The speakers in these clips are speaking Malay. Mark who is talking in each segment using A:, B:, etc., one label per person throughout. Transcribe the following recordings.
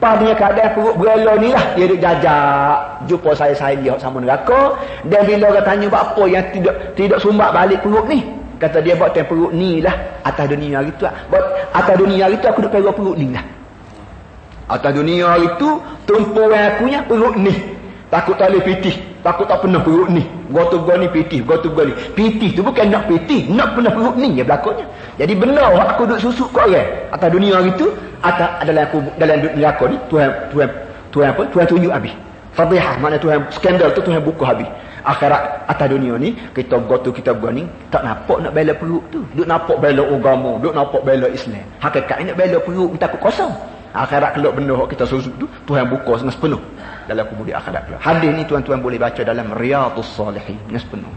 A: Pada keadaan perut berela ni lah. Dia duduk jajak. Jumpa saya-saya dia sama neraka. Dan bila orang tanya buat apa yang tidak tidak sumbat balik perut ni. Kata dia buat yang perut ni lah. Atas dunia hari tu. Buat atas dunia hari tu aku duduk perut perut ni lah. Atas dunia hari tu. Tumpuan akunya perut ni. Takut tak boleh pitih. Takut tak pernah perut ni. Gotu gua ni pitih. Gotu gua ni. Pitih tu bukan nak pitih. Nak pernah perut ni ya berlakunya. Jadi benar aku duduk susuk kau orang. Atas dunia hari tu. Atas dalam aku dalam neraka ni. Tuhan, Tuhan, Tuhan apa? Tuhan tunjuk habis. Fadihah. Mana Tuhan skandal tu Tuhan buka habis. Akhirat atas dunia ni. Kita gotu kita gua ni. Tak nampak nak bela perut tu. Duk nampak bela agama. Duk nampak bela Islam. Hakikat ni nak bela perut. Takut kosong. Akhirat kalau benda kita susuk tu. Tuhan buka dengan sepenuh dalam kubur di akhirat hadis ni tuan-tuan boleh baca dalam riyadus salihin ni sepenuh.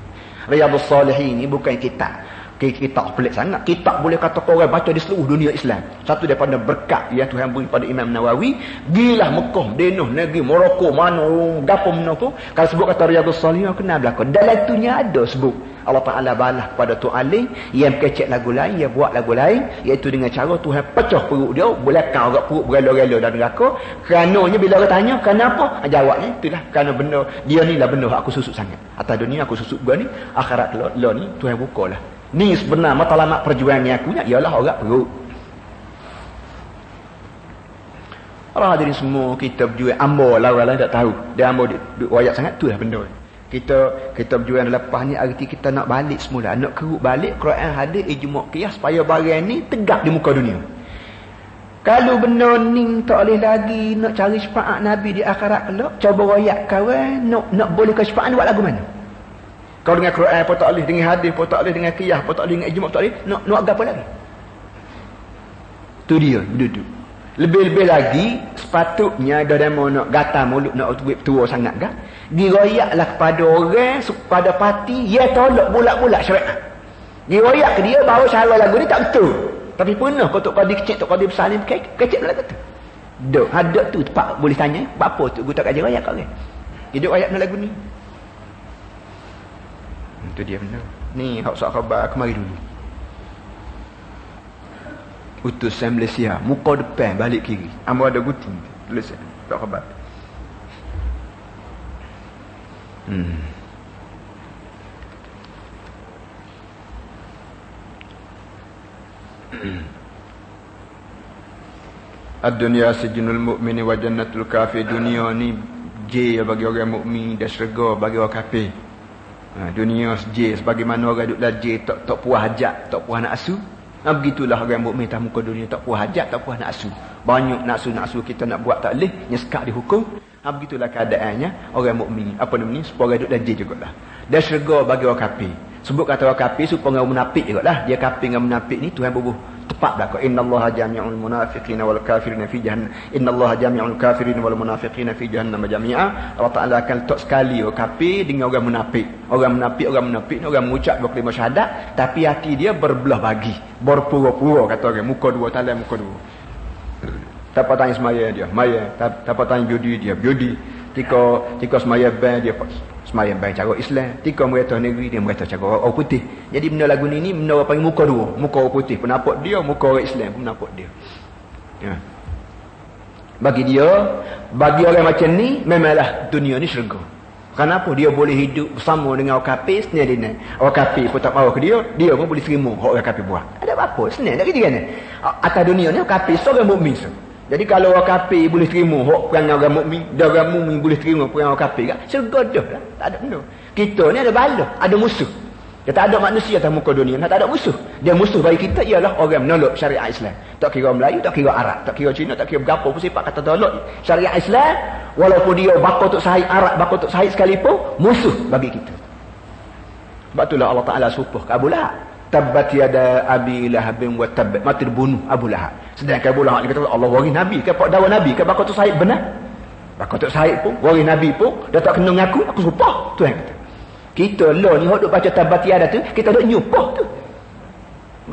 A: Riyadus salihin ni bukan kitab. Kitab pelik sangat. Kitab boleh kata orang baca di seluruh dunia Islam. Satu daripada berkat yang Tuhan beri pada Imam Nawawi gilah Mekah Denuh negeri Morocco mana gapo mana tu kalau sebut kata riyadus salihin kenal belaka dalam tu ada sebut Allah Ta'ala balas kepada Tu Ali yang kecek lagu lain, yang buat lagu lain iaitu dengan cara Tuhan pecah perut dia belakang orang perut berelo-relo dan neraka. Kerananya bila orang tanya kenapa? Ah, jawabnya itulah kerana benda dia ni lah benda aku susuk sangat. Atas dunia aku susuk gua ni akhirat lo, lo ni Tuhan buka lah ni sebenar matlamat perjuangan aku ni ialah orang perut. Orang hadirin semua kita berjuang ambo lah orang lain tak tahu. Dia ambo dia, dia, dia, sangat tu lah benda. ni kita kita berjuang lepas ni arti kita nak balik semula. Nak keruk balik Quran hadis ijma' qiyas supaya barang ni tegak di muka dunia. Kalau benda ni tak boleh lagi nak cari syafaat nabi di akhirat kelak cuba royak kawan nak nak boleh ke syafaat buat lagu mana? Kalau dengan Quran apa tak boleh dengan hadis apa tak boleh dengan qiyas apa tak boleh dengan ijma' tak boleh nak nak apa lagi? Tu dia duduk lebih-lebih lagi sepatutnya ada demo nak gata mulut nak tubuh tua sangat kan diroyaklah kepada orang kepada parti ia tolak bulat-bulat syariat diroyak ke dia bahawa cara lagu ni tak betul. Tapi pernah kau tok kadi kecil tok kadi besar ni kecil lah kata. Dok ada tu tempat boleh tanya apa tu gua tak kaji royak kau ni hidup royak lagu ni. Itu dia benar ni hak sok khabar kemari dulu utusan Malaysia. Muka depan balik kiri. Amba ada gunting tulis. Tak khabar. Hmm. Ad-dunya sijnul mu'mini wa jannatul kafir. Dunia ni je bagi orang mukmin dan syurga bagi orang kafir. Ha, dunia je sebagaimana orang duduk dalam je tak tak puas hajat, tak puas nak asu. Ha, begitulah orang mukmin tak muka dunia tak puas hajat, tak puas nak asu. Banyak asu kita nak buat tak leh, nyeskak dihukum. Ha, begitulah keadaannya orang mukmin. Apa nama ni? Supaya duduk dalam je jugalah. Dan syurga bagi orang kafir. Sebut kata orang kafir supaya orang munafik jugalah. Dia kafir dengan munafik ni Tuhan bubuh tepat dah innallaha jami'ul munafiqin wal kafirin fi jahannam. Innallaha jami'ul kafirin wal munafiqin fi jahannam jami'a. Allah Taala akan letak sekali orang kafir dengan orang munafik. Orang munafik orang munafik ni orang mengucap dua kalimah syahadat. Tapi hati dia berbelah bagi. Berpura-pura kata orang. Muka dua talam muka dua. Tak tanya semaya dia. Maya tak tanya judi dia. Judi tika tika semaya ban dia semayang baik cara Islam tika mereka negeri dia mereka cara orang putih. Jadi benda lagu ni ni benda orang panggil muka dua muka orang putih. Pendapat dia muka orang Islam pendapat dia. Ya. bagi dia bagi orang macam ni memanglah dunia ni syurga. Kenapa dia boleh hidup bersama dengan orang kafir senang dia orang kafir pun tak mahu ke dia dia pun boleh terima orang kafir buat. Ada apa senang tak kira kan? Atas dunia ni orang kafir seorang mukmin so. Jadi kalau orang kafir boleh terima hak perangai orang mukmin, dan orang mukmin boleh terima perangai orang kafir kan? Syurga dah lah. Tak ada benda. Kita ni ada bala, ada musuh. Dia tak ada manusia atas muka dunia, tak ada musuh. Dia musuh bagi kita ialah orang menolak syariat Islam. Tak kira Melayu, tak kira Arab, tak kira Cina, tak kira berapa pun sifat kata tolak syariat Islam, walaupun dia bakal untuk sahih Arab, bakal untuk sahih sekalipun, musuh bagi kita. Sebab itulah Allah Ta'ala supuh ke Abu Lahab tabbat yada abi lahabin wa tabbat. Mati dibunuh Abu Lahab. Sedangkan Abu Lahab kata Allah wari Nabi ke? Pak dawa Nabi ke? Bakal tu sahib benar? Bakal tu sahib pun wari Nabi pun dia tak kena ngaku aku sumpah tu yang kata. Kita lah ni duk baca tabbat yada tu kita duk nyupah tu.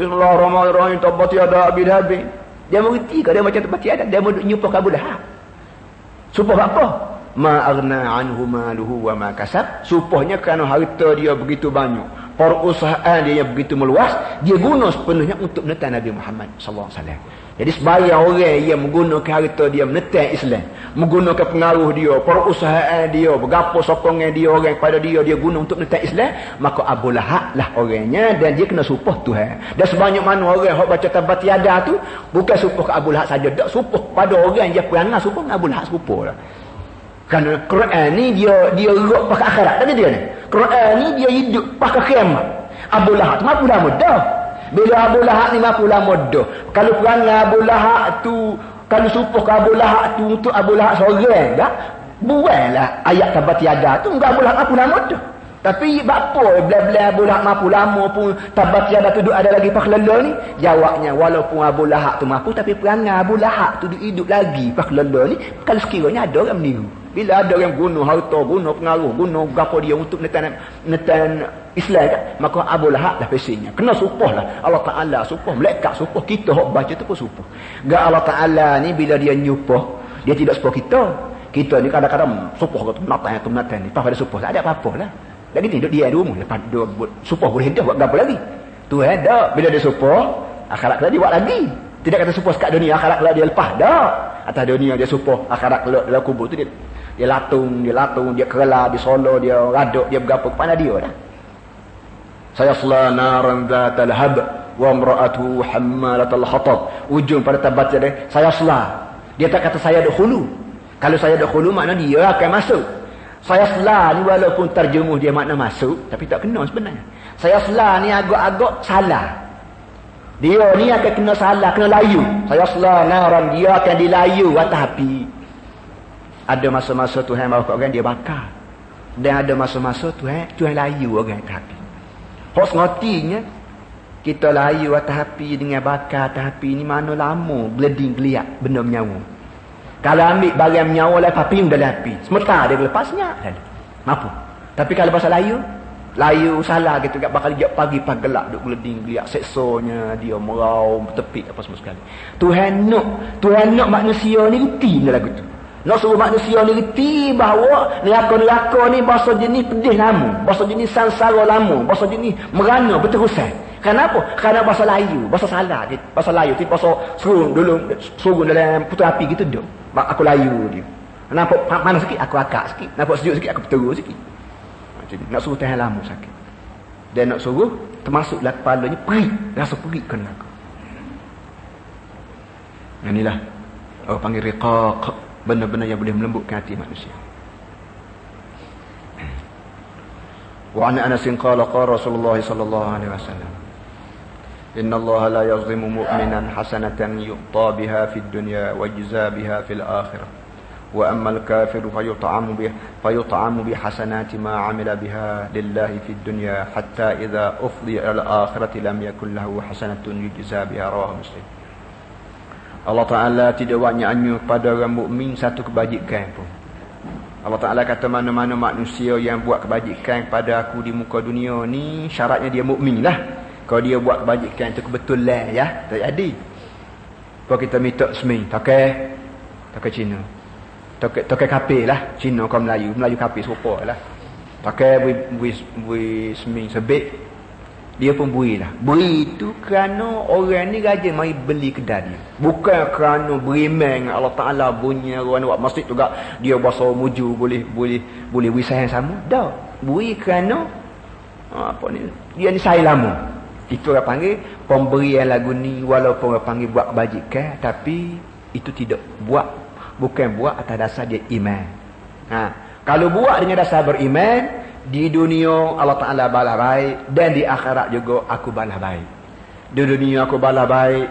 A: Bismillahirrahmanirrahim tabbat yada abi lahabin. Dia mengerti ke dia macam tabbat yada? Dia mau duk nyupah Abu Lahab? Sumpah apa? Ma aghna anhu maluhu wa ma kasab. Supahnya kerana harta dia begitu banyak perusahaan dia yang begitu meluas dia guna sepenuhnya untuk menetan Nabi Muhammad sallallahu alaihi wasallam Jadi sebayang orang yang menggunakan harta dia menetan Islam. Menggunakan pengaruh dia, perusahaan dia, berapa sokongan dia orang pada dia, dia guna untuk menetan Islam. Maka Abu Lahab lah orangnya dan dia kena supoh Tuhan. Dan sebanyak mana orang yang baca tabat tiada tu, bukan supoh ke Abu Lahab saja. Tak supoh pada orang yang perangai supoh Abu Lahab supoh lah. Kerana Quran ni dia dia ruk pakai akhirat. Tak dia ni. Quran ni dia hidup pakai kiamat. Abu Lahab mampu dah mudah. Bila Abu Lahab ni mampu lama dah. Kalau perangai Abu Lahab tu, kalau supuh ke Abu Lahab tu untuk Abu Lahab seorang dah, buatlah ayat tabat tiada tu, enggak Abu Lahab mampu lama dah. Tapi apa bila-bila Abu Lahab mampu lama pun tabat tiada tu ada lagi pakhlala ni? Jawabnya, walaupun Abu Lahab tu mampu, tapi perangai Abu Lahab tu hidup lagi pakhlala ni, kalau sekiranya ada orang meniru. Bila ada orang guna harta, guna pengaruh, guna apa dia untuk netan, netan Islam kan? Maka Abu Lahab dah pesingnya. Kena supoh lah. Allah Ta'ala supoh. Melekat supoh. Kita yang baca tu pun supoh. Gak Allah Ta'ala ni bila dia nyupoh, dia tidak supoh kita. Kita ni kadang-kadang supoh kata menatan atau menatan ni. Lepas pada supoh. Tak ada apa-apa lah. Dan ini dia dua mu. Lepas dia buat supoh boleh hidup buat apa lagi. Tu eh dah. Bila dia supoh, akhirat kelak dia buat lagi. Tidak kata supoh sekat dunia, akhirat kelak dia lepas. Dah. Atas dunia dia supoh, akhirat kelak dalam kubur tu dia dia latung, dia latung, dia kerala, dia solo, dia raduk, dia berapa kepada dia dah. Saya sela naran zatal hab wa imra'atu hammalatal hatab. Ujung pada tabat dia, saya sela. Dia tak kata saya dahulu. Kalau saya dahulu makna dia akan masuk. Saya sela ni walaupun terjemuh dia makna masuk, tapi tak kena sebenarnya. Saya sela ni agak-agak salah. Dia ni akan kena salah, kena layu. Saya sela naran dia akan dilayu atas api. Ada masa-masa Tuhan bawa kat orang dia bakar. Dan ada masa-masa Tuhan Tuhan layu orang ke api. Hos ngotinya kita layu atas api dengan bakar atas api ni mana lama gleding geliat benda menyawa. Kalau ambil barang menyawa lah api dalam api. Sementara dia lepasnya. Mampu. Tapi kalau pasal layu Layu salah gitu kat bakal dia pagi pagi gelap duk gleding geliat seksonya dia merau tepi apa semua sekali. Tuhan nak Tuhan nak manusia ni reti lagu tu. Nak suruh manusia ni reti bahawa neraka-neraka ni bahasa jenis pedih lama. Bahasa jenis sansara lama. Bahasa jenis merana berterusan. Kenapa? Kerana bahasa layu. Bahasa salah. Bahasa layu. Itu bahasa surung dulu. Surung dalam putus api gitu duk. Aku layu dia. Nampak panas sikit, aku akak sikit. Nampak sejuk sikit, aku berterus sikit. Jadi, nak suruh tahan lama sakit. Dan nak suruh, termasuklah kepalanya perik. Rasa perik kena aku. Inilah. Orang panggil riqaq benar-benar yang boleh melembutkan hati manusia. Wa ana Anas qala qala Rasulullah sallallahu alaihi wasallam Inna Allah la yazlimu mu'minan hasanatan yu'ta biha fid dunya wa yujza biha fil akhirah wa amma al-kafir fayut'amu biha fayut'amu bi hasanati ma 'amila biha lillahi fid dunya hatta idza ufdiya al-akhirati lam yakul lahu hasanatun yujza biha rawahu muslim Allah Ta'ala tidak banyak anyu pada orang mukmin satu kebajikan pun. Allah Ta'ala kata mana-mana manusia yang buat kebajikan pada aku di muka dunia ni syaratnya dia mukmin lah. Kalau dia buat kebajikan itu kebetulan ya. Tak jadi. Kalau kita minta semi. Tokai. Tokai Cina. Tokai, tokai kape lah. Cina kau Melayu. Melayu kape serupa lah. Tokai bui, bui, bui semi sebik dia pun beri lah. Beri itu kerana orang ni rajin mari beli kedai dia. Bukan kerana beriman Allah Ta'ala bunyi orang buat masjid juga. Dia bahasa muju boleh boleh boleh beri sayang sama. Dah. Beri kerana ha, apa ni. Dia ni saya lama. Itu orang panggil pemberian lagu ni walaupun orang panggil buat kebajikan. Tapi itu tidak buat. Bukan buat atas dasar dia iman. Ha. Kalau buat dengan dasar beriman di dunia Allah Ta'ala balas baik dan di akhirat juga aku balas baik. Di dunia aku balas baik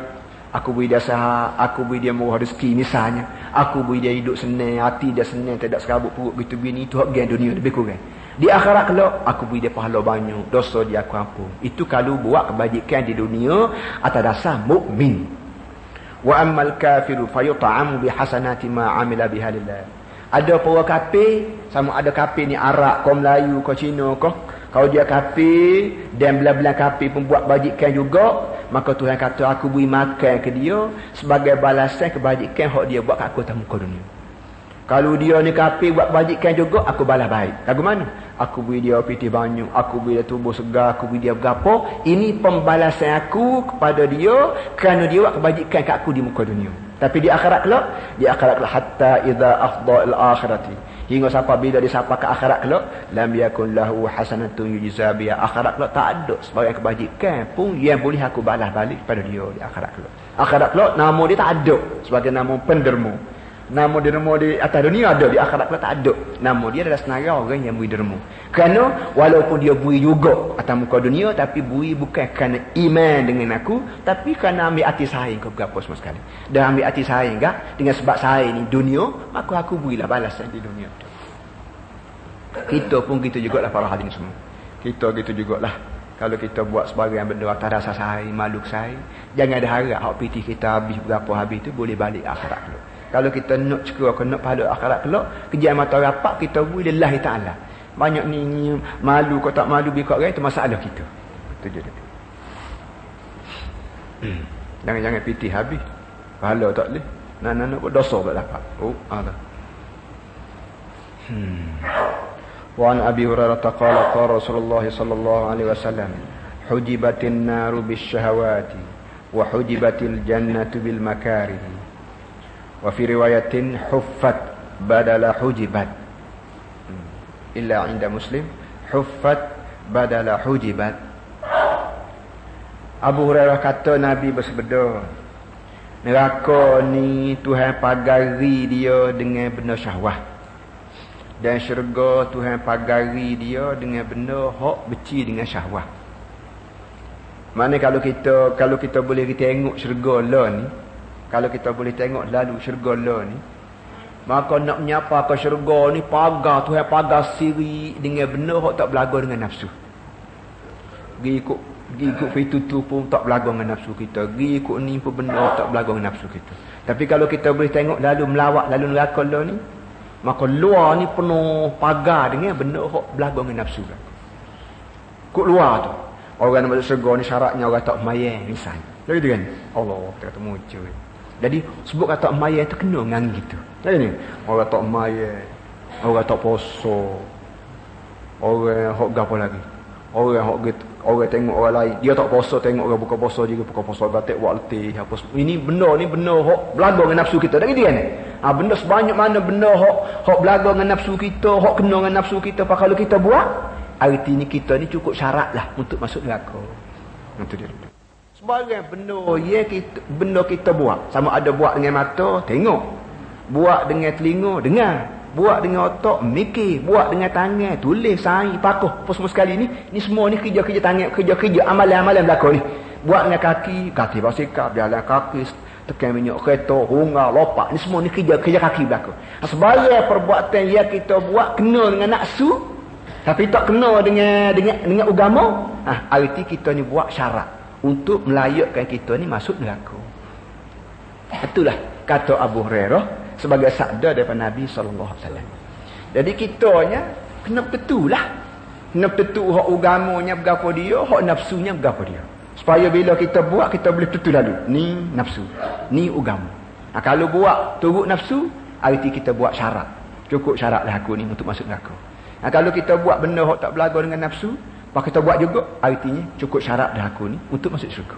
A: aku beri dia sahak aku beri dia murah rezeki misalnya aku beri dia hidup senang hati dia senang tidak serabut perut gitu bini itu hak dunia lebih kurang. Di akhirat kalau aku beri dia pahala banyak dosa dia aku ampun. Itu kalau buat kebajikan di dunia atas dasar mukmin. Wa ammal kafiru fayut'amu bihasanati ma amila bihalillah ada para kafir sama ada kafir ni Arab kau Melayu kau Cina kau. Kalau dia kafir dan belah-belah kafir pun buat bajikan juga. Maka Tuhan kata aku beri makan ke dia sebagai balasan kebajikan hak dia buat kat aku atas muka dunia Kalau dia ni kafir buat bajikan juga, aku balas baik. Lagu mana? Aku beri dia piti banyu, aku beri dia tubuh segar, aku beri dia berapa. Ini pembalasan aku kepada dia kerana dia buat kebajikan kat aku di muka dunia. Tapi di akhirat kelak, di akhirat kelak hatta idza afdha al akhirati. Hingga sampai bila dia sampai ke akhirat kelak, lam yakun lahu hasanatun yujza biha. Akhirat kelak tak ada sebagai kebajikan pun yang boleh aku balas balik pada dia di akhirat kelak. Akhirat kelak nama dia tak ada sebagai nama penderma. Nama derma di atas dunia ada, di akhirat pula tak ada. Nama dia adalah senarai orang yang beri derma. Kerana walaupun dia beri juga atas muka dunia, tapi beri bukan kerana iman dengan aku, tapi kerana ambil hati saing ke berapa semua sekali. Dan ambil hati saing kan? Dengan sebab saing ni dunia, maka aku berilah balasan di dunia. Kita pun kita juga lah para hadirin semua. Kita gitu lah. Kalau kita buat sebagai benda atas dasar saing, malu saing, jangan ada harap hak piti kita habis berapa habis tu boleh balik akhirat dulu. Kalau kita nak cekera ke nak pahala akhirat kelak, kejam mata rapat kita bui lillahi taala. Banyak ni, ni malu kau tak malu bi kau orang itu masalah kita. Itu je. Hmm. Jangan-jangan piti habis. Pahala tak boleh. Nak nak nak dosa tak dapat. Oh, ada. Hmm. Wa an Abi Hurairah qala qala Rasulullah sallallahu alaihi wasallam hujibatin naru bisyahawati wa hujibatil jannatu bil makarih wa fi riwayatin huffat badala hujibat. Illa inda muslim huffat badala hujibat. Abu Hurairah kata Nabi bersabda neraka ni Tuhan pagari dia dengan benda syahwat dan syurga Tuhan pagari dia dengan benda hak beci dengan syahwat mana kalau kita kalau kita boleh tengok syurga lah ni kalau kita boleh tengok lalu syurga lah ni. Maka nak menyapa ke syurga ni pagar tu yang pagar siri dengan benar tak belaga dengan nafsu. Gi ikut gi ikut fitutu pun tak belaga dengan nafsu kita. Gi ikut ni pun benar tak belaga dengan nafsu kita. Tapi kalau kita boleh tengok lalu melawak lalu neraka lah ni. Maka luar ni penuh pagar dengan benar hok belaga dengan nafsu. Kut luar tu. Orang yang masuk syurga ni syaratnya orang tak mayang misalnya. Lagi tu kan? Allah kata muncul. Jadi sebut kata maya itu kena dengan gitu. Jadi ni orang tak maya, orang tak poso, orang hok gapo lagi. Orang hok gitu, orang tengok orang lain, dia tak poso tengok orang buka poso juga buka poso buat letih apa Ini benda ni benda hok belaga dengan nafsu kita. Dak gitu kan? Ha, benda sebanyak mana benda hok hok belaga dengan nafsu kita, hok kena dengan nafsu kita. Pak kalau kita buat, arti ni kita ni cukup syarat lah untuk masuk neraka. Itu dia. Sebagai benda ya kita, benda kita buat. Sama ada buat dengan mata, tengok. Buat dengan telinga, dengar. Buat dengan otak, mikir. Buat dengan tangan, tulis, sain, pakuh. Apa semua sekali ni. Ni semua ni kerja-kerja tangan, kerja-kerja amalan-amalan belakang ni. Buat dengan kaki, kaki basikap, jalan kaki, tekan minyak kereta, hungar, lopak. Ni semua ni kerja-kerja kaki belakang. Sebagai perbuatan yang kita buat, kena dengan naksu. Tapi tak kena dengan dengan dengan agama. Ha, arti kita ni buat syarat untuk melayakkan kita ni masuk neraka. Itulah kata Abu Hurairah sebagai sabda daripada Nabi sallallahu alaihi wasallam. Jadi kitanya kena betulah. Kena betul hak agamanya berapa dia, hak nafsunya berapa dia. Supaya bila kita buat kita boleh betul lalu. Ni nafsu. Ni agama. Nah, kalau buat turut nafsu, arti kita buat syarat. Cukup syarat lah aku ni untuk masuk neraka. Nah, kalau kita buat benda hak tak belaga dengan nafsu, Pak kita buat juga. Artinya cukup syarat dah aku ni untuk masuk syurga.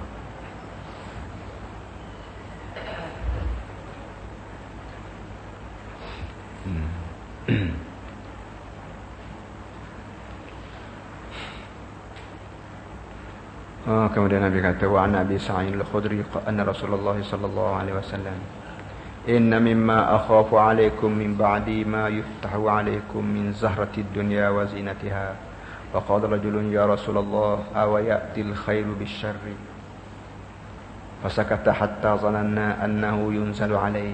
A: Oh, kemudian Nabi kata wa an Abi Sa'id al-Khudri anna Rasulullah sallallahu alaihi wasallam inna mimma akhafu alaikum min ba'di ma yuftahu alaikum min zahrati ad-dunya wa zinatiha فقال رجل يا رسول الله أو يأتي الخير بالشر? فسكت حتى ظننا أنه ينزل عليه.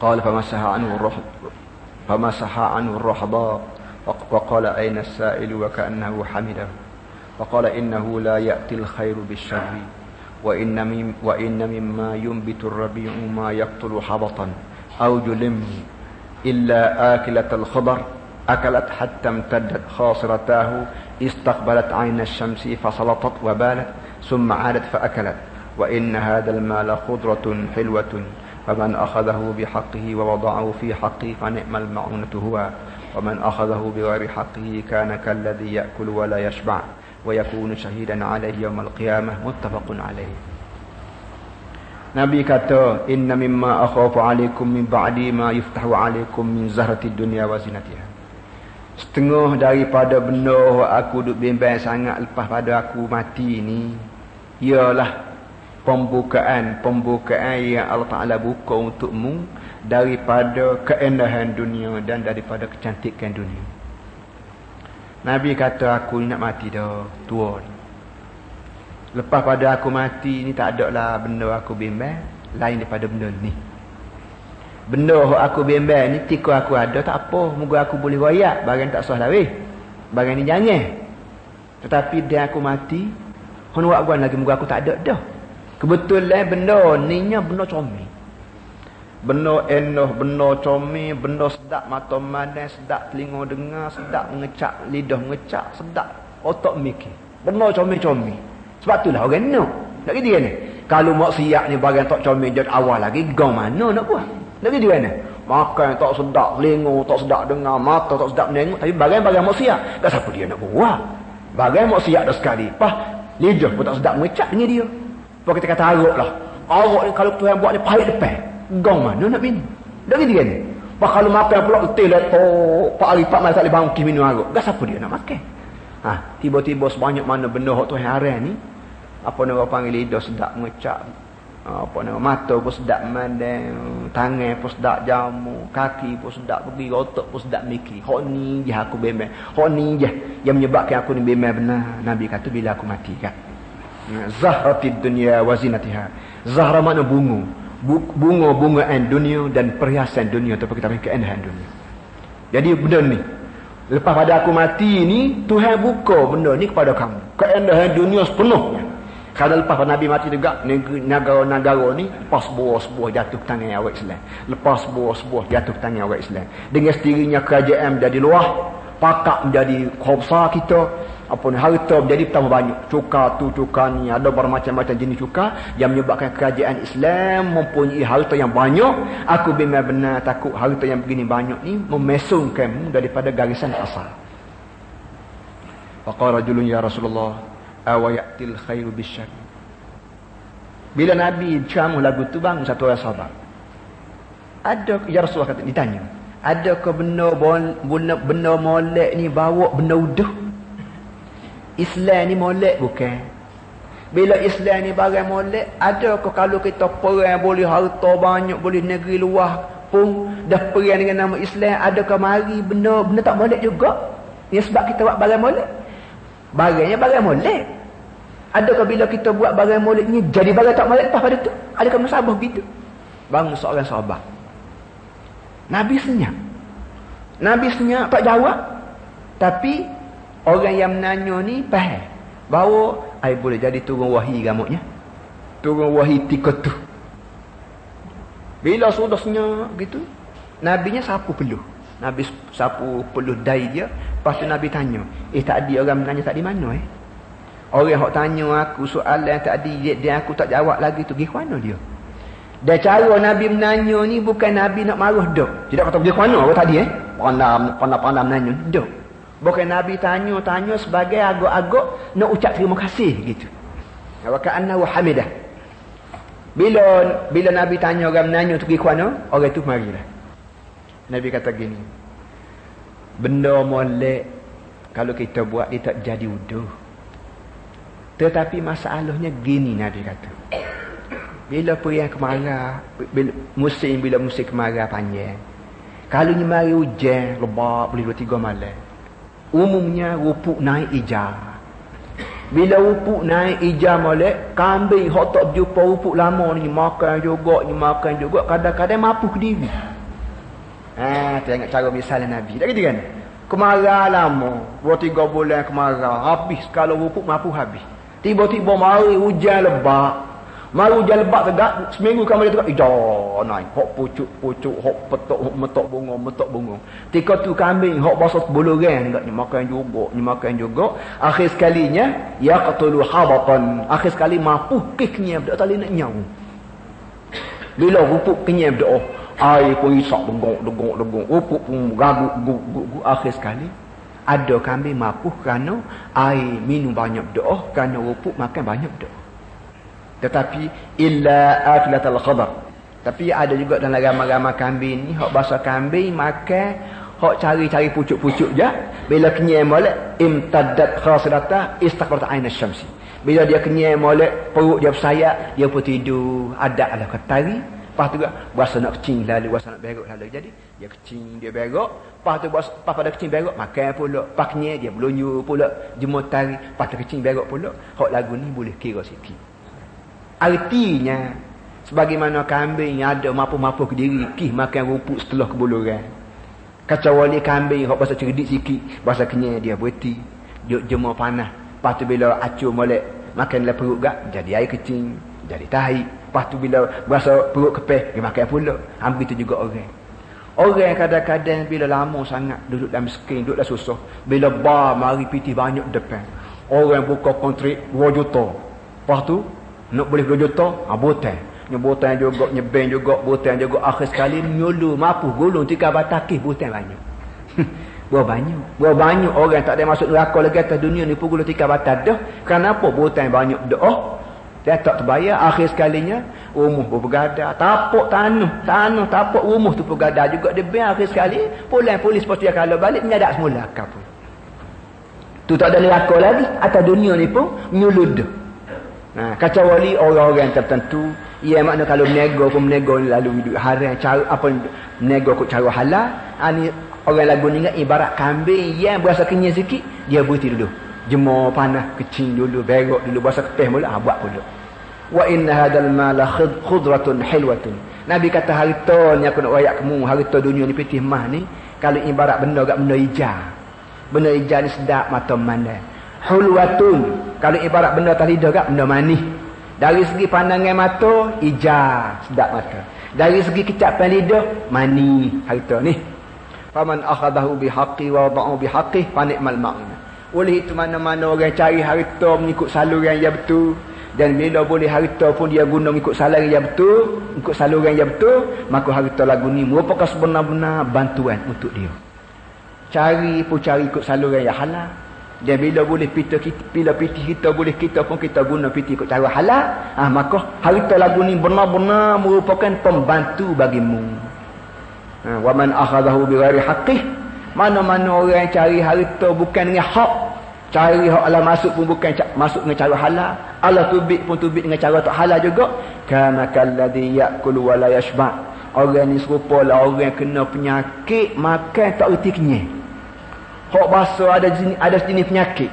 A: قال فمسح عنه الروح فمسح عنه الرحضاء وقال أين السائل وكأنه حمده؟ فقال إنه لا يأتي الخير بالشر. وإن, من وإن مما ينبت الربيع ما يقتل حبطا أو جلم إلا آكلة الخضر أكلت حتى امتدت خاصرتاه استقبلت عين الشمس فسلطت وبالت ثم عادت فأكلت. وإن هذا المال خضرة حلوة فمن أخذه بحقه ووضعه في حقه فنعم المعونة هو. ومن أخذه بغير حقه كان كالذي يأكل ولا يشبع ويكون شهيدا عليه يوم القيامة. متفق عليه. Nabi kata mimma akhafu alaikum min ba'di ma yuftahu alaikum min zahrati dunya wa zinatiha setengah daripada benda aku duk bimbang sangat lepas pada aku mati ni ialah pembukaan pembukaan yang Allah Taala buka untukmu daripada keindahan dunia dan daripada kecantikan dunia Nabi kata aku ni nak mati dah tua ni Lepas pada aku mati ni tak ada lah benda aku bimbang lain daripada benda ni. Benda aku bimbang ni tika aku ada tak apa, moga aku boleh royak, barang tak sah lah weh. Barang ni jangan. Tetapi dia aku mati, hon wak gua lagi moga aku tak ada dah. Kebetulan benda ni nya benda comel. Benda enoh, benda comel, benda sedap mata mandang, sedap telinga dengar, sedap ngecak lidah ngecak, sedap otak mikir. Benda comel-comel. Sebab itulah orang nak. Nak kata kan? Kalau maksiat ni bagian tak comel jad awal lagi, gong mana nak buat? Nak kata kan? Makan tak sedap, lengo tak sedap dengar, mata tak sedap menengok. Tapi bagian-bagian maksiat. Tak siapa dia nak buat? Bagian maksiat dah sekali. Pah, lidah pun tak sedap mengecap dengan dia. Pah kita kata aruk lah. Aruk ni kalau Tuhan buat ni pahit depan. Gong mana nak bini? Nak kata kan? Pah kalau makan pula letih letok. Pak hari pak malam tak boleh bangkit minum aruk. Tak siapa dia nak makan? Ha, tiba-tiba sebanyak mana benda hak Tuhan haram ni, apa nama panggil lidah sedap mengecap apa nama mata pun sedap mandang tangan pun sedap jamu kaki pun sedap pergi otak pun sedap mikir hak ni je aku bemel hak ni je. Yang menyebabkan aku ni bemel benar. Nabi kata bila aku mati kan zahratid dunia wazinatiha zahra mana bunga. Bunga-bungaan dunia dan perhiasan dunia ataupun kita panggil keindahan dunia. Jadi benda ni lepas pada aku mati ni Tuhan buka benda ni kepada kamu. Keindahan dunia sepenuhnya kalau lepas Nabi mati juga negara-negara ni lepas sebuah-sebuah jatuh tangan awak Islam. Lepas sebuah-sebuah jatuh tangan awak Islam. Dengan setirnya kerajaan menjadi luah, pakak menjadi khobsa kita, apa ni harta menjadi pertama banyak. Cuka tu cuka ni ada bermacam-macam jenis cuka yang menyebabkan kerajaan Islam mempunyai harta yang banyak. Aku benar-benar takut harta yang begini banyak ni memesungkan daripada garisan asal. Faqala rajulun ya Rasulullah awayatil khairu bisyar bila nabi ceramah lagu tu bang satu orang sahabat. Ada ya Rasulullah kata ditanya ada ke benda benda, benda molek ni bawa benda udah Islam ni molek bukan. Bila Islam ni barang molek ada ke kalau kita perang boleh harta banyak boleh negeri luar pun dah perang dengan nama Islam ada ke mari benda benda tak molek juga? Ni sebab kita buat barang molek Barangnya barang molek. Adakah bila kita buat barang molek ni jadi barang tak molek lepas pada tu? Adakah musabah begitu? Bang seorang sahabat. Nabi senyap. Nabi senyap tak jawab. Tapi orang yang menanya ni faham bahawa ai boleh jadi turun wahyi gamuknya. Turun wahyi tika tu. Bila sudah senyap gitu, nabinya sapu peluh. Nabi sapu peluh dai dia, lepas tu Nabi tanya, "Eh tadi orang menanya tadi mana eh?" Orang yang tanya aku soalan tadi dia, dia aku tak jawab lagi tu, pergi ke mana dia? Dan cara Nabi menanya ni bukan Nabi nak marah dak. Tidak kata pergi ke mana apa tadi eh? Pandam, pandam-pandam menanya dak. Bukan Nabi tanya-tanya sebagai agak-agak nak ucap terima kasih gitu. Wa ka'annahu hamidah. Bila bila Nabi tanya orang menanya pergi ke mana? Orang tu marilah. Nabi kata gini. Benda molek kalau kita buat dia tak jadi uduh. Tetapi masalahnya gini Nabi kata. Bila pergi kemarah, bila, musim bila musim kemarah panjang. Kalau ni mari hujan, lebat boleh dua tiga malam. Umumnya rupuk naik ijah. Bila rupuk naik ijah molek, kambing hok tak berjumpa rupuk lama ni makan juga, ni makan juga, kadang-kadang mampu ke diri. Ha, tengok cara misalnya Nabi. Tak gitu kan? Kemarah lama. Dua tiga bulan kemarah. Habis. Kalau rupuk mampu habis. Tiba-tiba mari hujan lebat. Mari hujan lebat tegak. Seminggu kan dia tegak. Ida naik. Hok pucuk-pucuk. Hok petok. Hok metok bunga. Metok bunga. Tika tu kambing. Hok basah bulu gen. Ni makan juga. Ni makan juga. Akhir sekalinya. Ya qatulu habatan. Akhir sekali mampu kiknya. Tak tali nak nyawa. Bila rupuk kenyai berdoa. Air pun isak degong, degong, degong. Rupuk pun gagu, gu, gu, gu. Akhir sekali. Ada kambing mampu kerana air minum banyak berdoa. Kerana rupuk makan banyak berdoa. Tetapi illa akilatal khadar. Tapi ada juga dalam ramai-ramai kambing ni hak bahasa kambing makan hak cari-cari pucuk-pucuk je bila kenyai molek imtaddat khasidata istaqrat ain syamsi. Bila dia kenyai molek perut dia bersayat dia pun tidur ada ala ketari lepas tu berasa nak kecing lalu berasa nak berok lalu jadi dia kecing dia berok lepas tu pas pada kecing berok makan pula lepas kenyai dia belunyu pula jemur tari lepas tu kecing berok pula hak lagu ni boleh kira sikit. Artinya sebagaimana kambing ada mampu-mampu ke diri kih makan rumput setelah kebuluran. Kacau wali kambing hok bahasa cerdik sikit, bahasa kenyai dia berhenti, dia jemur panas. Lepas tu bila acur molek makan dalam perut gak jadi air kecing, jadi tahi. Lepas tu bila berasa perut kepeh, dia makan pula. Hampir tu juga orang. Orang kadang-kadang bila lama sangat duduk dalam miskin, duduk dalam susah. Bila bar mari piti banyak depan. Orang buka kontrik 2 juta. Lepas tu nak boleh 2 juta, ha, botol. Nyebutan juga, nyebeng juga, botol juga. Akhir sekali nyulu, mampu gulung, tiga batakih, botol banyak. Buat banyak. Buat banyak orang tak ada masuk neraka lagi atas dunia ni pukul tiga batal dah. Kenapa botol banyak dah? Dia tak terbayar. Akhir sekalinya, umuh pun bergada. Tapuk tanah. Tanah tapuk umuh tu bergada juga. Dia biar akhir sekali, pulang polis pasti dia kalau balik, menyadak semula pun. Tu tak ada neraka lagi. Atas dunia ni pun, menyulut dah. Ha, kacau wali orang-orang tertentu ia makna kalau menego pun menego lalu hidup haram cara apa menego kok cara halal ha, ni orang lagu ni ingat ibarat kambing yang berasa kenyang sikit dia berhenti dulu jemur panas kecing dulu berok dulu berasa ketih mula ha, buat pula wa inna hadal mala khudratun hilwatun. Nabi kata harta ni aku nak wayak kamu harta dunia ni pitih mah ni kalau ibarat benda gak benda hijau. Benda hijau ni sedap mata mandang hulwatun kalau ibarat benda atas lidah kat benda manis. Dari segi pandangan mata hijau sedap mata. Dari segi kecapan lidah mani harta ni. Faman akhadahu bihaqqi wa wada'u bihaqqi fanikmal ma'na oleh itu mana-mana orang cari harta mengikut saluran yang betul. Dan bila boleh harta pun dia guna mengikut saluran yang betul mengikut saluran yang betul maka harta lagu ni merupakan sebenar-benar bantuan untuk dia. Cari pun cari ikut saluran yang halal. Dan bila boleh pita kita, bila piti kita boleh kita pun kita guna piti ikut cara halal, ah maka harta lagu ni benar-benar merupakan pembantu bagimu. Ha, wa man akhadahu bi ghairi haqqih, mana-mana orang cari harta bukan dengan hak, cari hak Allah masuk pun bukan masuk dengan cara halal, Allah tubik pun tubik dengan cara tak halal juga, kana kalladhi ya'kulu wa la yashba. Orang ni serupa lah orang yang kena penyakit makan tak reti kenyang. Hak bahasa ada jenis, ada jenis penyakit.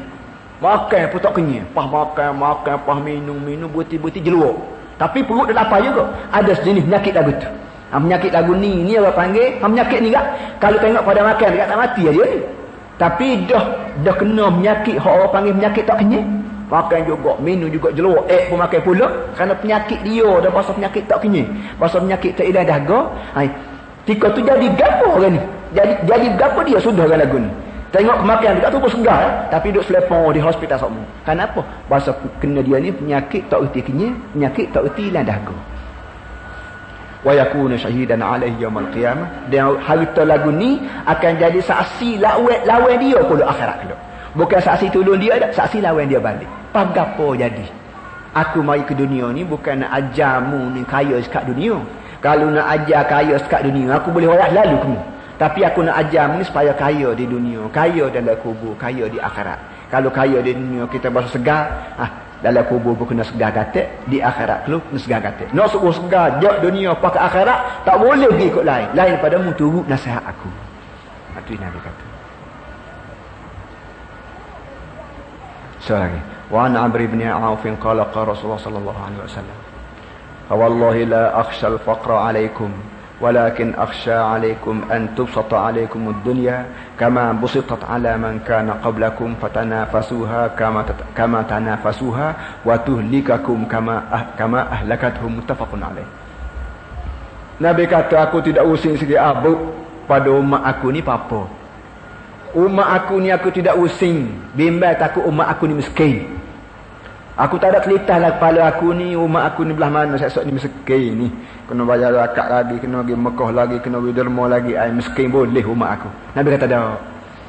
A: Makan pun tak kenyang. Pah makan, makan, pah minum, minum, buti-buti jeluak. Tapi perut dia lapar juga. Ada jenis penyakit lagu tu. Ha, penyakit lagu ni, ni orang panggil. Ha, penyakit ni kak, kalau tengok pada makan, dia tak mati dia ni. Tapi dah dah kena penyakit, orang panggil penyakit tak kenyang. Makan juga, minum juga jeluak. Eh pun makan pula. Kerana penyakit dia, dah pasal penyakit tak kenyang. Pasal penyakit tak ilah dahaga. Ha, tika tu jadi gapo orang ni. Jadi jadi gapo dia sudah orang lagu ni. Tengok kematian dekat tu pun segar eh? Tapi duduk selepon di hospital semua. Kenapa? Bahasa kena dia ni penyakit tak erti kenyai, penyakit tak erti lah dahaga. Wa yakuna syahidan alaihi yaumil qiyamah. Dan harta lagu ni akan jadi saksi lawan lawan dia pula akhirat kelak. Bukan saksi tolong dia dak, saksi lawan dia balik. Pagapo jadi? Aku mai ke dunia ni bukan nak ajarmu ni kaya sekat dunia. Kalau nak ajar kaya sekat dunia, aku boleh wayak lalu kamu. Tapi aku nak ajar ni supaya kaya di dunia. Kaya dalam kubur. Kaya di akhirat. Kalau kaya di dunia kita bahasa segar. Ah, dalam kubur pun kena segar gatik. Di akhirat tu kena segar gatik. Nak suruh segar. Jok dunia pakai akhirat. Tak boleh pergi ikut lain. Lain pada mu turut nasihat aku. Itu yang Nabi kata. Lagi. Wa an Amr ibn Aufin qala qala Rasulullah sallallahu alaihi wasallam. Wallahi la akhshal faqra alaikum. ولكن أخشى عليكم أن تبسط عليكم الدنيا كما بسطت على من كان قبلكم فتنافسوها كما كما تنافسوها وتهلككم كما كما أهلكتهم. متفق عليه. Nabi kata aku tidak using segi abu pada umat aku ni apa Umat aku ni aku tidak using bimbang takut umat aku ni miskin. Aku tak ada kelitah lah kepala aku ni, umat aku ni belah mana, saya ni miskin ni. Kena bayar rakat lagi, kena pergi Mekah lagi, kena pergi derma lagi. Ay, miskin boleh umat aku. Nabi kata dah,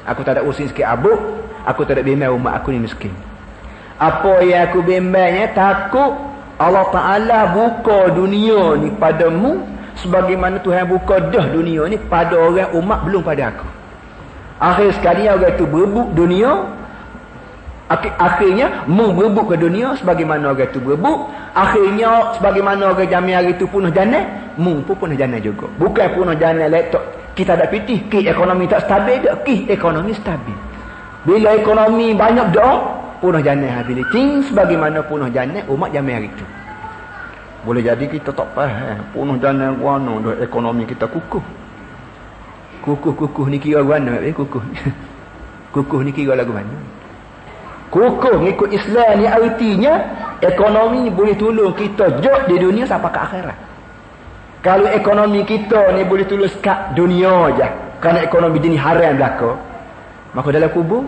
A: aku tak ada usin sikit abuk, aku tak ada bimbang umat aku ni miskin. Apa yang aku bimbangnya, takut Allah Ta'ala buka dunia ni padamu, sebagaimana Tuhan buka dah dunia ni pada orang umat belum pada aku. Akhir sekali orang itu berebut dunia, akhirnya mu berebut ke dunia sebagaimana orang itu berebut akhirnya sebagaimana orang jami hari itu punah jana mu pun punah jana juga. Bukan punah jana laptop. Kita ada pitih ki ekonomi tak stabil tak? Ki ekonomi stabil. Bila ekonomi banyak doa punah jana habis. Ting sebagaimana punah jana umat jami hari itu. Boleh jadi kita tak faham punah jana guana dah ekonomi kita kukuh. Kukuh-kukuh ni kira guana eh kukuh. Kukuh ni kira lagu mana kukuh mengikut Islam ni artinya ekonomi ni boleh tolong kita jauh di dunia sampai ke akhirat. Kalau ekonomi kita ni boleh tolong kat dunia aja kerana ekonomi jenis haram belaka maka dalam kubur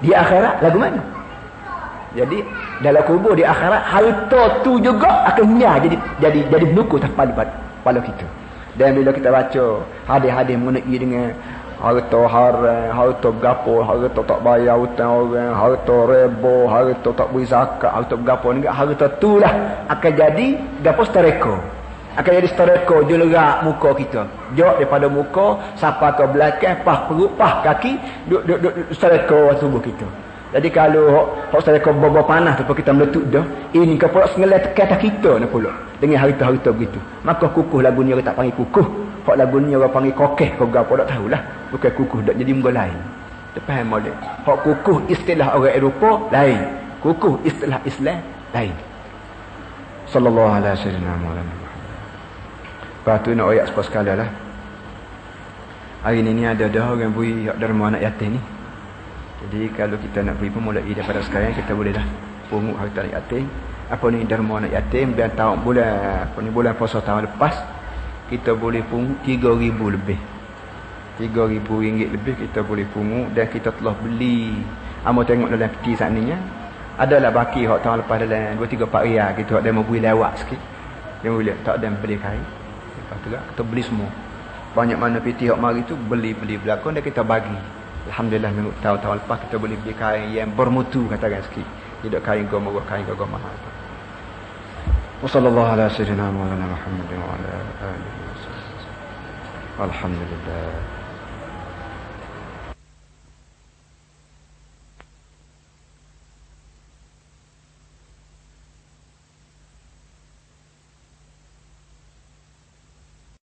A: di akhirat lagu mana? Jadi dalam kubur di akhirat harta tu juga akan nyah jadi jadi jadi menuku tak pada kita. Dan bila kita baca hadis-hadis mengenai dengan harta haram, harta gapo, harta tak bayar hutang orang, harta rebo, harta tak beri zakat, harta gapo ni, harta tu lah akan jadi gapo stereko. Akan jadi stereko jelerak muka kita. Jauh daripada muka, siapa ke belakang, pah perut, pah kaki, duk duk duk stereko tubuh kita. Jadi kalau hok stereko bobo panas tu kita meletup dah, ini ke pula sengelai kata kita ni pula dengan harta-harta begitu. Maka kukuh lagu ni tak panggil kukuh. Hak lagu ni orang panggil kokeh kau gapo tak tahulah. Bukan kukuh dak jadi muka lain. Faham molek. Hak kukuh istilah orang Eropah lain. Kukuh istilah Islam lain. Sallallahu alaihi wasallam. Lepas tu nak ayat sekali lah. Hari ni, ni ada dah orang bui hak derma anak yatim ni. Jadi kalau kita nak bui pun mulai daripada sekarang kita boleh dah pungut harta yatim. Apa ni derma anak yatim biar tahun bulan apa ni bulan puasa tahun lepas kita boleh pungut 3000 lebih 3000 ringgit lebih kita boleh pungut dan kita telah beli amo tengok dalam peti saat ni ya adalah baki hak tahun lepas dalam 2 3 4 riyal kita ada mau beli lewat sikit yang boleh tak ada beli kain lepas tu lah, kita beli semua banyak mana peti hak mari tu beli-beli belakang dan kita bagi alhamdulillah minggu tahun-tahun lepas kita boleh beli kain yang bermutu katakan sikit tidak kain gomor kain gomor mahal وصلى الله على سيدنا مولانا محمد وعلى آله والحمد لله.